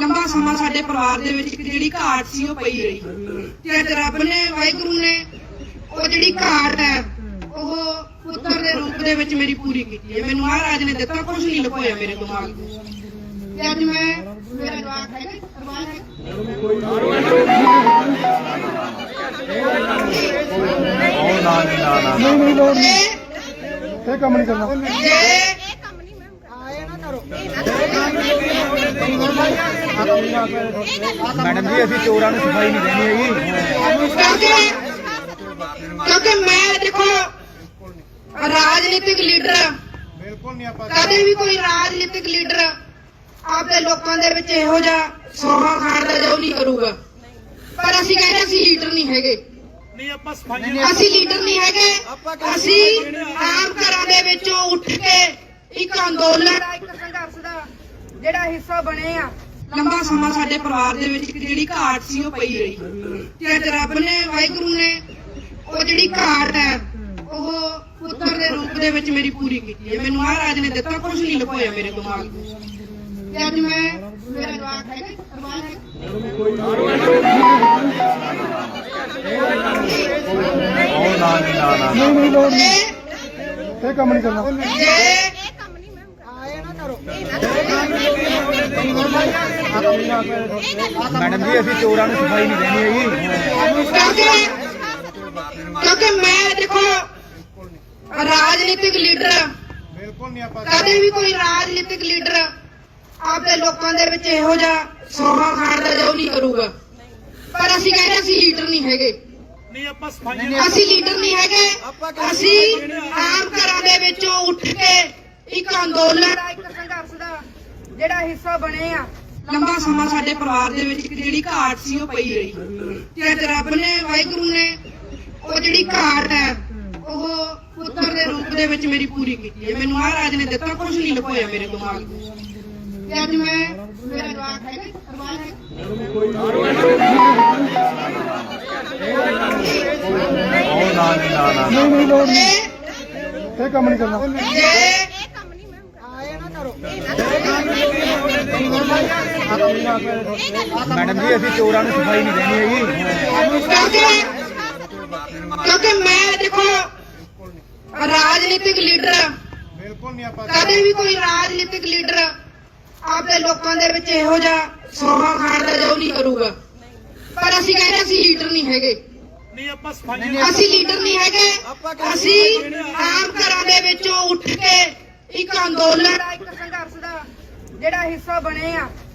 ਲੰਬਾ ਸਮਾਂ ਸਾਡੇ ਪਰਿਵਾਰ ਦੇ ਵਿੱਚ ਇੱਕ ਜਿਹੜੀ ਘਾਟ ਸੀ ਉਹ ਪਈ ਰਹੀ। ਤੇ ਅੱਜ ਰੱਬ ਨੇ ਵਾਹਿਗੁਰੂ ਨੇ ਉਹ ਜਿਹੜੀ ਘਾਟ ਹੈ ਉਹ ਪੁੱਤਰ ਦੇ ਰੂਪ ਦੇ ਵਿੱਚ ਮੇਰੀ ਪੂਰੀ ਕੀਤੀ ਹੈ। ਮੈਨੂੰ ਮਹਾਰਾਜ ਨੇ ਦਿੱਤਾ ਕੁਝ ਨਹੀਂ ਲੁਕੋਇਆ ਮੇਰੇ ਦਿਮਾਗ ਤੋਂ ਤੇ ਅੱਜ ਮੈਂ ਮੇਰਾ ਜਵਾਬ ਹੈ ਅਰਮਾਨ ਹੈ। ਉਹ ਨਾ ਨਹੀਂ ਨਾ ਨਾ ਨਹੀਂ ਨਹੀਂ ਲੋੜ ਨਹੀਂ ਤੇ ਇਹ ਕੰਮ ਨਹੀਂ ਕਰਨਾ। ਜੇ ਮੈਡਮ ਜੀ ਅਸੀਂ ਚੋਰਾਂ ਨੂੰ ਸਫ਼ਾਈ ਨਹੀਂ ਦੇਣੀ ਹੈਗੀ। ਕਿਉਂਕਿ ਮੈਂ ਦੇਖੋ ਰਾਜਨੀਤਿਕ ਲੀਡਰ। ਬਿਲਕੁਲ ਨਹੀਂ ਆਪਾਂ ਕਦੇ ਵੀ ਕੋਈ ਰਾਜਨੀਤਿਕ ਲੀਡਰ ਆਪਦੇ ਲੋਕਾਂ ਦੇ ਵਿੱਚ ਇਹੋ ਜਿਹਾ ਸੋਹਾ ਖਾਣ ਦਾ ਜੋ ਨਹੀਂ ਕਰੂਗਾ। ਪਰ ਅਸੀਂ ਕਹਿੰਦੇ ਅਸੀਂ ਲੀਡਰ ਨਹੀਂ ਹੈਗੇ। ਨਹੀਂ ਆਪਾਂ ਸਫ਼ਾਈ ਅਸੀਂ ਲੀਡਰ ਨਹੀਂ ਹੈਗੇ। ਅਸੀਂ ਆਮ ਘਰਾਂ ਦੇ ਵਿੱਚੋਂ ਉੱਠ ਕੇ ਇੱਕ ਅੰਦੋਲਨ ਦਾ ਇੱਕ ਸੰਘਰਸ਼ ਦਾ ਜਿਹੜਾ ਹਿੱਸਾ ਬਣੇ ਆ ਲੰਬਾ ਸਮਾਂ ਸਾਡੇ ਪਰਿਵਾਰ ਦੇ ਵਿੱਚ ਜਿਹੜੀ ਘਾਟ ਸੀ ਉਹ ਪਈ ਰਹੀ। ਤੇ ਅੱਜ ਰੱਬ ਨੇ ਵਾਹਿਗੁਰੂ ਨੇ ਉਹ ਜਿਹੜੀ ਘਾਟ ਹੈ ਉਹ ਪੁੱਤਰ ਦੇ ਰੂਪ ਦੇ ਵਿੱਚ ਮੇਰੀ ਪੂਰੀ ਕੀਤੀ ਹੈ। ਮੈਨੂੰ ਮਹਾਰਾਜ ਨੇ ਦਿੱਤਾ ਕੁਝ ਨਹੀਂ ਲੁਕੋਇਆ ਮੇਰੇ ਦਿਮਾਗ ਤੋਂ ਤੇ ਅੱਜ ਮੈਂ ਮੇਰਾ ਜਵਾਬ ਹੈ ਅਰਮਾਨ ਹੈ? ਉਹ ਨਾ ਨਹੀਂ ਨਾ ਨਾ ਨਹੀਂ ਨਹੀਂ ਲੋੜ ਤੇ ਨਹੀਂ ਇਹ ਕੰਮ ਨਹੀਂ ਕਰਨਾ ਜੇ ਮੈਡਮ ਜੀ ਅਸੀਂ ਚੋਰਾਂ ਨੂੰ ਸਫ਼ਾਈ ਨਹੀਂ ਦੇਣੀ ਹੈਗੀ। ਕਿਉਂਕਿ ਕਿਉਂਕਿ ਮੈਂ ਦੇਖੋ ਰਾਜਨੀਤਿਕ ਲੀਡਰ ਬਿਲਕੁਲ ਨਹੀਂ ਆਪਾਂ ਕਦੇ ਵੀ ਕੋਈ ਰਾਜਨੀਤਿਕ ਲੀਡਰ ਆਪਦੇ ਲੋਕਾਂ ਦੇ ਵਿੱਚ ਇਹੋ ਜਿਹਾ ਸੋਹਾ ਖਾਣ ਦਾ ਜੋ ਨਹੀਂ ਕਰੂਗਾ। ਪਰ ਅਸੀਂ ਕਹਿੰਦੇ ਅਸੀਂ ਲੀਡਰ ਨਹੀਂ ਹੈਗੇ। ਨਹੀਂ ਆਪਾਂ ਸਫ਼ਾਈ ਅਸੀਂ ਲੀਡਰ ਨਹੀਂ ਹੈਗੇ। ਅਸੀਂ ਆਮ ਘਰਾਂ ਦੇ ਵਿੱਚੋਂ ਉੱਠ ਕੇ ਇੱਕ ਅੰਦੋਲਨ ਦਾ ਇੱਕ ਸੰਘਰਸ਼ ਦਾ ਜਿਹੜਾ ਹਿੱਸਾ ਬਣੇ ਆ। ਲੰਬਾ ਸਮਾਂ ਸਾਡੇ ਪਰਿਵਾਰ ਦੇ ਵਿੱਚ ਇੱਕ ਜਿਹੜੀ ਘਾਟ ਸੀ ਉਹ ਪਈ ਰਹੀ। ਤੇ ਅੱਜ ਰੱਬ ਨੇ ਵਾਹਿਗੁਰੂ ਨੇ ਉਹ ਜਿਹੜੀ ਘਾਟ ਹੈ ਉਹ ਪੁੱਤਰ ਦੇ ਰੂਪ ਦੇ ਵਿੱਚ ਮੇਰੀ ਪੂਰੀ ਕੀਤੀ ਹੈ। ਮੈਨੂੰ ਮਹਾਰਾਜ ਨੇ ਦਿੱਤਾ ਕੁਝ ਨਹੀਂ ਲੁਕੋਇਆ ਮੇਰੇ ਦਿਮਾਗ ਤੋਂ ਤੇ ਅੱਜ ਮੈਂ ਮੇਰਾ ਜਵਾਬ ਹੈ ਅਰਮਾਨ ਹੈ ਉਹ ਨਾ ਨਹੀਂ ਨਾ ਨਾ ਨਹੀਂ ਨਹੀਂ ਲੋੜ ਤੇ ਨਹੀਂ ਇਹ ਕੰਮ ਨਹੀਂ ਕਰਨਾ। ਜੇ ਮੈਡਮ ਜੀ ਅਸੀਂ ਚੋਰਾਂ ਨੂੰ ਸਫ਼ਾਈ ਨਹੀਂ ਦੇਣੀ ਹੈਗੀ। ਕਿਉਂਕਿ ਕਿਉਂਕਿ ਮੈਂ ਦੇਖੋ ਰਾਜਨੀਤਿਕ ਲੀਡਰ ਬਿਲਕੁਲ ਨਹੀਂ ਆਪਾਂ ਕਦੇ ਵੀ ਕੋਈ ਰਾਜਨੀਤਿਕ ਲੀਡਰ ਆਪਦੇ ਲੋਕਾਂ ਦੇ ਵਿੱਚ ਇਹੋ ਜਿਹਾ ਸੋਹਾ ਖਾਣ ਦਾ ਜੋ ਨਹੀਂ ਕਰੂਗਾ। ਪਰ ਅਸੀਂ ਕਹਿੰਦੇ ਅਸੀਂ ਲੀਡਰ ਨਹੀਂ ਹੈਗੇ। ਨਹੀਂ ਆਪਾਂ ਸਫ਼ਾਈ ਅਸੀਂ ਲੀਡਰ ਨਹੀਂ ਹੈਗੇ। ਅਸੀਂ ਆਮ ਘਰਾਂ ਦੇ ਵਿੱਚੋਂ ਉੱਠ ਕੇ ਇੱਕ ਅੰਦੋਲਨ ਜਿਹੜਾ ਹਿੱਸਾ ਬਣੇ ਆ